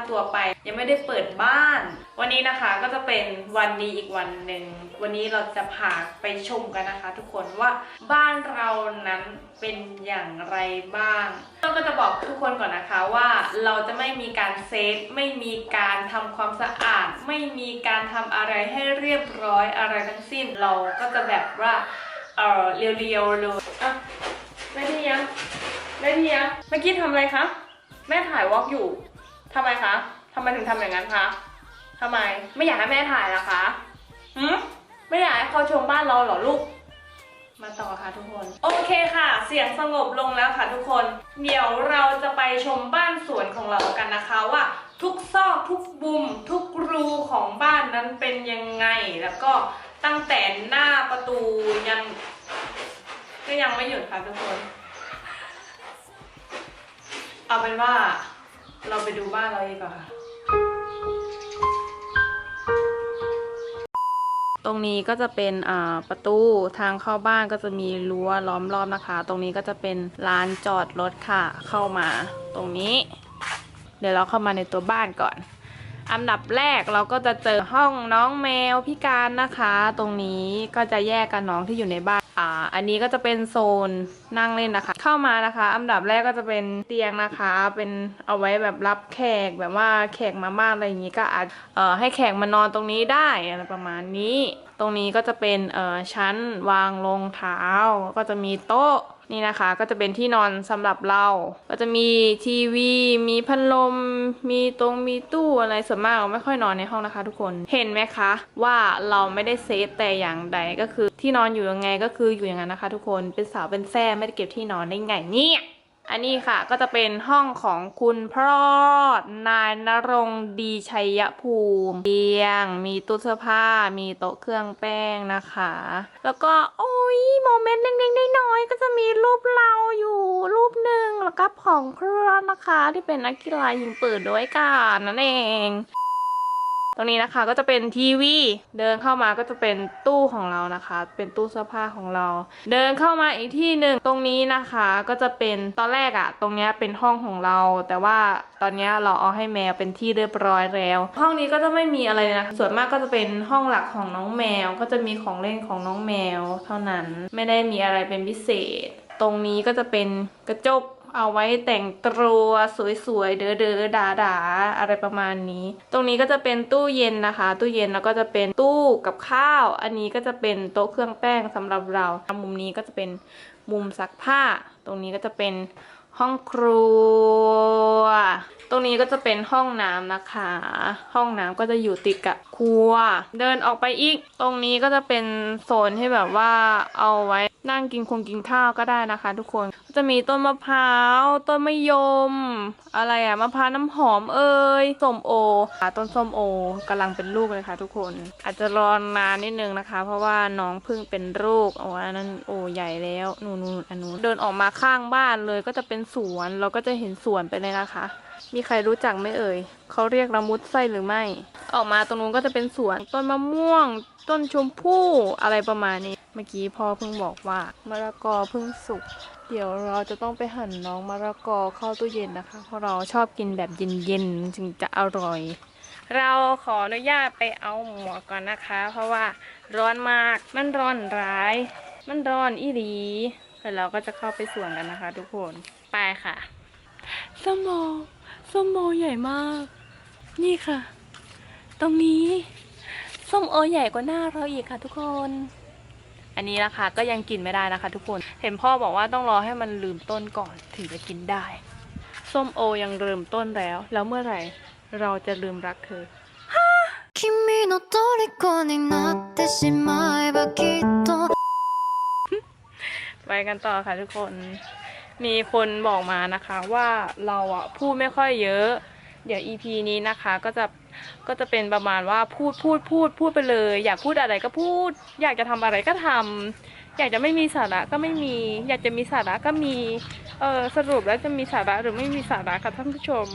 ำตัวไป ยังไม่ได้เปิดบ้าน วันนี้นะคะก็จะเป็นวันดีอีกวันหนึ่ง วันนี้เราจะพาไปชมกันนะคะ ทุกคนว่าบ้านเรานั้นเป็นอย่างไรบ้างเราก็จะบอกทุกคนก่อนนะคะว่าเราจะไม่มีการเซฟไม่มีการทำความสะอาด ไม่มีการทำอะไรให้เรียบร้อยอะไรทั้งสิ้นเราก็จะแบบว่าเออเรียวๆเลยอะไม่ได้ยังแม่พี่อะเมื่อกี้ทำอะไรคะแม่ถ่ายวอล์กอยู่ ทำไมคะทำไมถึงทำอย่างนั้นคะทำไมไม่อยากให้แม่ถ่ายเหรอคะหืมไม่อยากให้เขาชมบ้านเราเหรอลูก มาต่อค่ะทุกคน โอเคค่ะ เสียงสงบลงแล้วค่ะทุกคน เดี๋ยวเราจะไปชมบ้านสวนของเรากันนะคะว่า ทุกซอกทุกบุมทุกรูของบ้านนั้นเป็นยังไง แล้วก็ตั้งแต่หน้าประตูยันก็ยังไม่หยุดค่ะทุกคน เอาเป็นว่า เราไปดูบ้านเราเองก่อนค่ะ ตรงนี้ก็จะเป็นประตูทางเข้าบ้านก็จะมีรั้วล้อมรอบนะคะ ตรงนี้ก็จะเป็นลานจอดรถค่ะ เข้ามาตรงนี้ เดี๋ยวเราเข้ามาในตัวบ้านก่อน อันดับแรกเราก็จะเจอห้องน้องแมวพิการนะคะ ตรงนี้ก็จะแยกกับน้องที่อยู่ในบ้านอ่าอันนี้ก็จะเป็นโซนนั่งเล่นนะคะ เข้ามานะคะ อันดับแรกก็จะเป็นเตียงนะคะ เป็นเอาไว้แบบรับแขกแบบว่าแขกมามานอะไรอย่างนี้ก็อาจเอ่อให้แขกมานอนตรงนี้ได้อะไรประมาณนี้ ตรงนี้ก็จะเป็นเอ่อชั้นวางรองเท้า ก็จะมีโต๊ะนี่นะคะก็จะเป็นที่นอนสำหรับเรา ก็จะมีทีวี มีพัดลม มีตรงมีตู้อะไรส่วนมากเราไม่ค่อยนอนในห้องนะคะ ทุกคนเห็นไหมคะ ว่าเราไม่ได้เซฟแต่อย่างใดก็คือที่นอนอยู่ยังไงก็คืออยู่อย่างนั้นนะคะ ทุกคนเป็นสาวเป็นแซ่ไม่ได้เก็บที่นอนได้ไงเนี่ย อันนี้ค่ะก็จะเป็นห้องของคุณพรอด นายนรงดีชัยภูมิเตียง มีตู้เสื้อผ้า มีโต๊ะเครื่องแป้งนะคะ แล้วก็โอ้ยโมเมนต์เล็กๆน้อยๆก็จะมีรูปเราอยู่รูปหนึ่งแล้วก็ของเพื่อนนะคะ ที่เป็นนักกีฬายิงปืนด้วยกันนั่นเอง ตรงนี้นะคะก็จะเป็นทีวี เดินเข้ามาก็จะเป็นตู้ของเรานะคะ เป็นตู้เสื้อผ้าของเรา เดินเข้ามาอีกที่หนึ่งตรงนี้นะคะก็จะเป็นตอนแรกอะตรงนี้เป็นห้องของเรา แต่ว่าตอนนี้เราเอาให้แมวเป็นที่เรียบร้อยแล้ว ห้องนี้ก็จะไม่มีอะไรนะส่วนมากก็จะเป็นห้องหลักของน้องแมว ก็จะมีของเล่นของน้องแมว เท่านั้นไม่ได้มีอะไรเป็นพิเศษ ตรงนี้ก็จะเป็นกระจก เอาไว้แต่งตัวสวยๆ เด้อๆดาๆ อะไรประมาณนี้ ตรงนี้ก็จะเป็นตู้เย็นนะคะ ตู้เย็นแล้วก็จะเป็นตู้กับข้าว อันนี้ก็จะเป็นโต๊ะเครื่องแป้งสำหรับเรามุมนี้ก็จะเป็นมุมซักผ้า ตรงนี้ก็จะเป็นห้องครัว ตรงนี้ก็จะเป็นห้องน้ำนะคะ ห้องน้ำก็จะอยู่ติดกับครัว เดินออกไปอีก ตรงนี้ก็จะเป็นโซนที่แบบว่าเอาไว้นั่งกินคงกินข้าวก็ได้นะคะ ทุกคน จะมีต้นมะพร้าว ต้นมะยม อะไรอะมะพร้าวน้ำหอมเอ่ยส้มโอค่ะต้นส้มโอกำลังเป็นลูกเลยค่ะทุกคน อาจจะรอนานนิดนึงนะคะ เพราะว่าน้องเพิ่งเป็นลูกโอ้อันนั้นโอใหญ่แล้วนูนๆอันนู้นเดินออกมาข้างบ้านเลยก็จะเป็นสวนเราก็จะเห็นสวนไปเลยนะคะ มีใครรู้จักไหมเอ่ยเขาเรียกละมุดไส้หรือไม่ ออกมาตรงนู้นก็จะเป็นสวนต้นมะม่วง ต้นชมพู่อะไรประมาณนี้ เมื่อกี้พ่อเพิ่งบอกว่ามะละกอเพิ่งสุก เดี๋ยวเราจะต้องไปหั่นน้องมะละกอเข้าตู้เย็นนะคะ เพราะเราชอบกินแบบเย็นๆจึงจะอร่อย เราขออนุญาตไปเอาหมวกก่อนนะคะ เพราะว่าร้อนมาก มันร้อนร้าย มันร้อนอีหลีแล้วเราก็จะเข้าไปสวนกันนะคะ ทุกคน ไปค่ะ ส้มโอส้มโอใหญ่มาก นี่ค่ะ ตรงนี้ ส้มโอใหญ่กว่าหน้าเราอีกค่ะทุกคน อันนี้นะคะก็ยังกินไม่ได้นะคะ ทุกคน เห็นพ่อบอกว่าต้องรอให้มันลืมต้นก่อนถึงจะกินได้ ส้มโอยังลืมต้นแล้ว แล้วเมื่อไหร่เราจะลืมรักเธอ 君の虜になってしまえばきっと ไปกันต่อค่ะทุกคน มีคนบอกมานะคะว่าเราอ่ะพูดไม่ค่อยเยอะ เดี๋ยว EP นี้นะคะก็จะ ก็จะเป็นประมาณว่าพูดพูดพูดพูดไปเลย อยากพูดอะไรก็พูด อยากจะทำอะไรก็ทำอยากจะไม่มีสาระก็ไม่มี อยากจะมีสาระก็มี เออสรุปแล้วจะมีสาระหรือไม่มีสาระค่ะท่านผู้ชม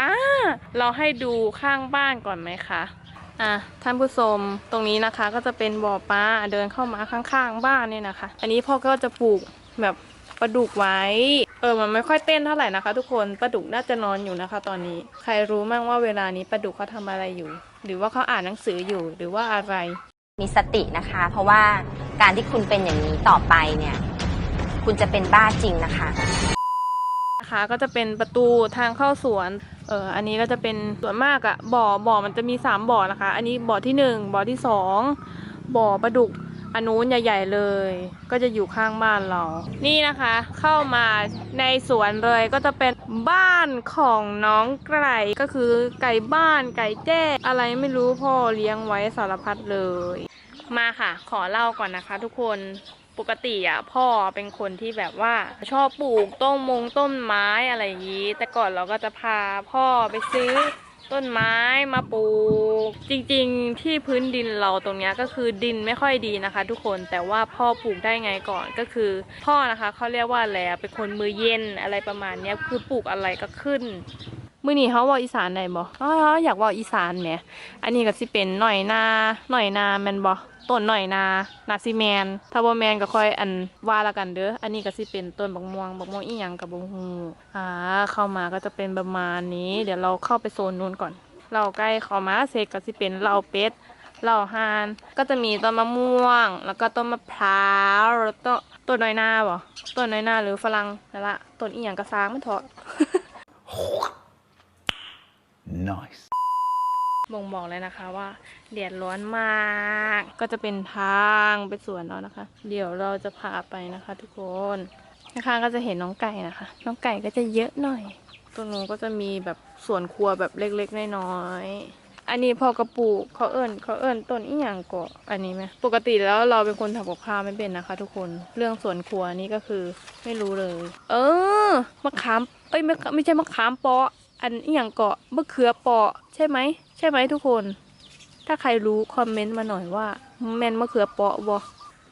อ่าเราให้ดูข้างบ้านก่อนไหมคะอะท่านผู้ชมตรงนี้นะคะก็จะเป็นบ่อปลาเดินเข้ามาข้างๆ บ้านเนี่ยนะคะ อันนี้พ่อก็จะปลูกแบบ ปลาดุกไว้ เออ มันไม่ค่อยเต้นเท่าไหร่นะคะ ทุกคน ปลาดุกน่าจะนอนอยู่นะคะ ตอนนี้ ใครรู้มั่งว่าเวลานี้ปลาดุกเขาทำอะไรอยู่ หรือว่าเขาอ่านหนังสืออยู่ หรือว่าอะไร มีสตินะคะ เพราะว่าการที่คุณเป็นอย่างนี้ต่อไปเนี่ย คุณจะเป็นบ้าจริงนะคะนะคะก็จะเป็นประตูทางเข้าสวน เอออันนี้ก็จะเป็นส่วนมากอะบ่อ บ่อมันจะมีสามบ่อนะคะ อันนี้บ่อที่หนึ่งบ่อที่สองบ่อปลาดุก อันนู้นใหญ่ๆเลย ก็จะอยู่ข้างบ้านเรา นี่นะคะ เข้ามาในสวนเลยก็จะเป็นบ้านของน้องไก่ก็คือไก่บ้านไก่แจ้ อะไรไม่รู้พ่อเลี้ยงไว้สารพัดเลย มาค่ะ ขอเล่าก่อนนะคะ ทุกคนปกติอะพ่อเป็นคนที่แบบว่าชอบปลูกต้นมงต้นไม้อะไรอย่างนี้ แต่ก่อนเราก็จะพาพ่อไปซื้อ ต้นไม้มาปลูก จริงๆ ที่พื้นดินเราตรงนี้ก็คือดินไม่ค่อยดีนะคะ ทุกคนแต่ว่าพ่อปลูกได้ไงก่อนก็คือ พ่อนะคะเขาเรียกว่าอะไรเป็นคนมือเย็นอะไรประมาณนี้คือปลูกอะไรก็ขึ้นมื่อนี้เขาว่าอีสานได้บ่อ๋ออยากว่าอีสานแหมอันนี้ก็สิเป็นหน่อยนาหน่อยนาแมนบ่ ต้นหน่อยนานาซิแมนถ้าบ่แมนก็ค่อยอันว่าละกันเด้ออันนี้ก็สิเป็นต้นบักม่วงบักม่วงอีหยังกับบ่ฮู้อ่าเข้ามาก็จะเป็นประมาณนี้ เดี๋ยวเราเข้าไปโซนนู้นก่อน เราใกล้เข้ามาเสร็จก็สิเป็นเหล่าเป็ดเหล่าห่านก็จะมีต้นมะม่วง แล้วก็ต้นมะพร้าวแล้วก็ต้นน้อยนาบ่ต้นน้อยนาหรือฝรั่งนั่นละต้นอีหยังก็สร้างมันเถอะ Nice. บ่งบอกเลยนะคะว่าแดดร้อนมาก ก็จะเป็นทางไปสวนเรานะคะ เดี๋ยวเราจะพาไปนะคะ ทุกคนข้างก็จะเห็นน้องไก่นะคะ น้องไก่ก็จะเยอะหน่อย ตรงนู้นก็จะมีแบบสวนครัวแบบเล็กๆน้อยๆอันนี้พอกระปลูกเขาเอิญเขาเอิญต้นอีหยังก็อันนี้ไหมปกติแล้วเราเป็นคนทำกับข้าวไม่เป็นนะคะ ทุกคนเรื่องสวนครัวนี่ก็คือไม่รู้เลย เออมะขามเอ้ยไม่ไม่ใช่มะขามเปาะ อันอหย่างเกาะมะเขือเปาะใช่ไหม ใช่ไหมทุกคน ถ้าใครรู้คอมเมนต์มาหน่อยว่าแมนมะเขือเปาะบ่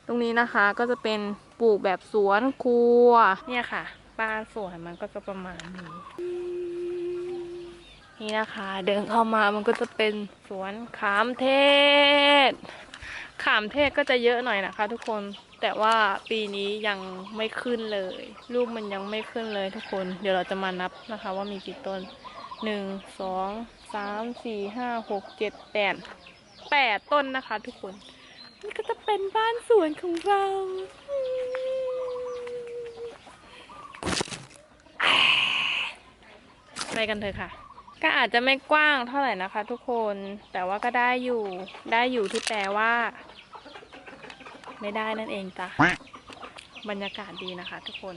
ตรงนี้นะคะก็จะเป็นปลูกแบบสวนครัว เนี่ยค่ะบ้านสวนมันก็จะประมาณนี้ นี่นะคะ เดินเข้ามามันก็จะเป็นสวนขามเทศ ขามเทศก็จะเยอะหน่อยนะคะ ทุกคน แต่ว่าปีนี้ยังไม่ขึ้นเลย ลูกมันยังไม่ขึ้นเลยทุกคน เดี๋ยวเราจะมานับนะคะ ว่ามีกี่ต้นหนึ่งสองสามสี่ห้าหกเจ็ดแปดแปดต้นนะคะ ทุกคนนี่ก็จะเป็นบ้านสวนของเราไปกันเถอะค่ะ ก็อาจจะไม่กว้างเท่าไหร่นะคะ ทุกคนแต่ว่าก็ได้อยู่ได้อยู่ที่แปลว่า ไม่ได้นั่นเองจ้ะบรรยากาศดีนะคะ ทุกคน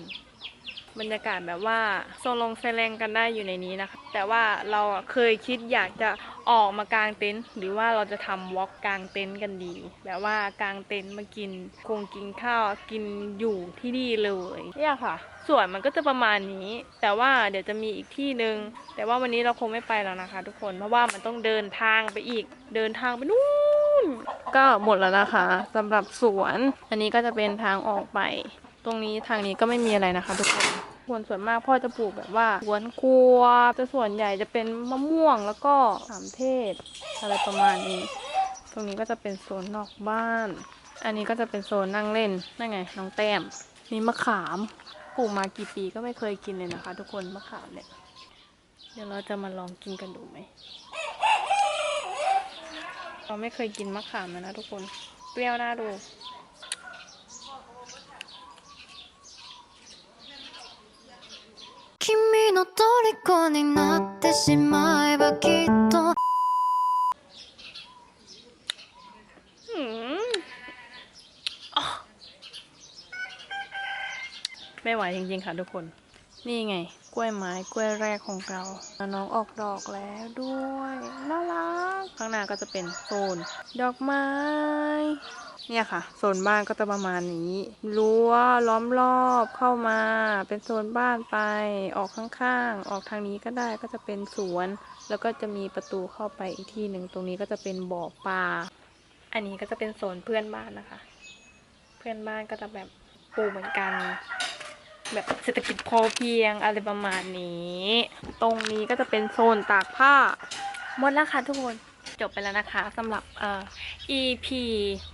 บรรยากาศแบบว่าโซลงไซแรงกันได้อยู่ในนี้นะคะ แต่ว่าเราเคยคิดอยากจะออกมากางเต็นท์หรือว่าเราจะทำวอล์กกางเต็นท์กันดี แบบว่ากางเต็นท์มากินคงกินข้าวกินอยู่ที่นี่เลยเนี่ยค่ะส่วนมันก็จะประมาณนี้ แต่ว่าเดี๋ยวจะมีอีกที่หนึ่งแต่ว่าวันนี้เราคงไม่ไปแล้วนะคะ ทุกคนเพราะว่ามันต้องเดินทางไปอีกเดินทางไปนู่น ก็หมดแล้วนะคะสำหรับสวน อันนี้ก็จะเป็นทางออกไป ตรงนี้ทางนี้ก็ไม่มีอะไรนะคะทุกคนสวนส่วนมากพ่อจะปลูกแบบว่าสวนครัวจะส่วนใหญ่จะเป็นมะม่วงแล้วก็สามเทศ อะไรประมาณนี้ ตรงนี้ก็จะเป็นโซนนอกบ้าน อันนี้ก็จะเป็นโซนนั่งเล่นนั่นไงน้องแต้มนี่มะขามปลูกมากี่ปีก็ไม่เคยกินเลยนะคะ ทุกคนมะขามเนี่ยเดี๋ยวเราจะมาลองกินกันดูไหม เราไม่เคยกินมะขามเลยนะทุกคน เปรี้ยวน่าดู 君の虜になってしまえばきっと หืมอ๊ะไม่ไหวจริงๆค่ะทุกคน นี่ไง กล้วยไม้กล้วยแรกของเราแล้วน้องออกดอกแล้วด้วย น่ารัก ข้างหน้าก็จะเป็นโซนดอกไม้ เนี่ยค่ะ โซนบ้านก็จะประมาณนี้รั้วล้อมรอบเข้ามา เป็นโซนบ้านไป ออกข้างๆ ออกทางนี้ก็ได้ก็จะเป็นสวน แล้วก็จะมีประตูเข้าไปอีกที่หนึ่งตรงนี้ก็จะเป็นบ่อปลาอันนี้ก็จะเป็นโซนเพื่อนบ้านนะคะ เพื่อนบ้านก็จะแบบปลูกเหมือนกันแบบเศรษฐกิจพอเพียงอะไรประมาณนี้ ตรงนี้ก็จะเป็นโซนตากผ้า หมดแล้วค่ะทุกคน จบไปแล้วนะคะสำหรับเอ่อ EP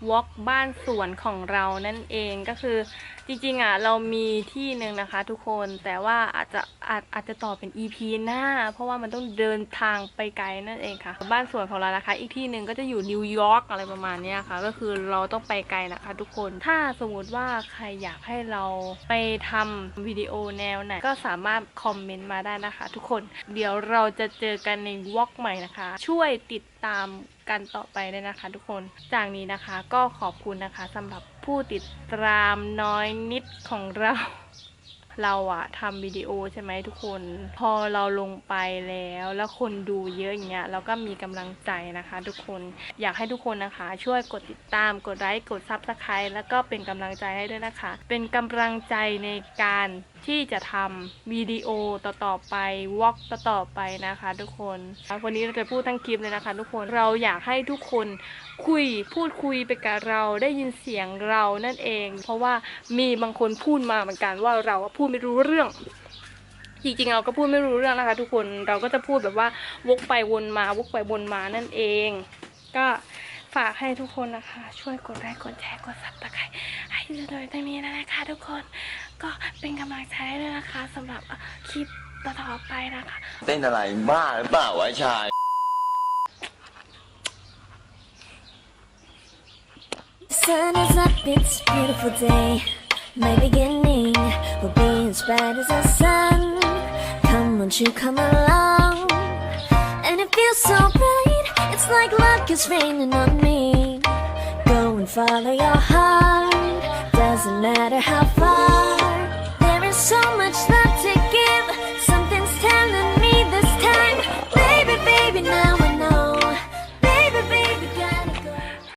Walk บ้านสวนของเรานั่นเองก็คือ จริงๆอะเรามีที่หนึ่งนะคะทุกคนแต่ว่าอาจจะอาจอาจจะต่อเป็น EP หน้า เพราะว่ามันต้องเดินทางไปไกลนั่นเองค่ะ บ้านสวนของเรานะคะ อีกที่หนึ่งก็จะอยู่นิวยอร์กอะไรประมาณนี้ค่ะ ก็คือเราต้องไปไกลนะคะ ทุกคนถ้าสมมติว่าใครอยากให้เราไปทำวิดีโอแนวไหนก็สามารถคอมเมนต์มาได้นะคะ ทุกคนเดี๋ยวเราจะเจอกันในวอล์กใหม่นะคะ ช่วยติดตาม กันต่อไปด้วยนะคะ ทุกคน จากนี้นะคะก็ขอบคุณนะคะสำหรับผู้ติดตามน้อยนิดของเราเราอะทำวิดีโอใช่ไหมทุกคน พอเราลงไปแล้ว แล้วคนดูเยอะอย่างเงี้ยเราก็มีกำลังใจนะคะ ทุกคนอยากให้ทุกคนนะคะ ช่วยกดติดตามกดไลค์กดซับสไครต์แล้วก็เป็นกำลังใจให้ด้วยนะคะ เป็นกำลังใจในการ ที่จะทำวิดีโอต่อๆไปวอล์กต่อๆไปนะคะทุกคนวันนี้เราจะพูดทั้งคลิปเลยนะคะ ทุกคนเราอยากให้ทุกคนคุยพูดคุยไปกับเราได้ยินเสียงเรานั่นเอง เพราะว่ามีบางคนพูดมาเหมือนกันว่าเราพูดไม่รู้เรื่องจริงๆเราก็พูดไม่รู้เรื่องนะคะ ทุกคนเราก็จะพูดแบบว่าวกไปวนมาวกไปวนมานั่นเอง ก็ ฝากให้ทุกคนนะคะ ช่วยกดไลค์กดแชร์กดซับสไครต์ให้โดยตรงนี้นะคะ ทุกคนก็เป็นกำลังใจให้ด้วยนะคะสำหรับเอ่อคลิปต่อๆไปนะคะ เต้นอะไรบ้าหรือเปล่าวะชาย Sun is up, it's a like luck is raining on me. Go and follow your heart. Doesn't matter how far. There is so much love to give. Something's telling me this time. Baby, baby, now.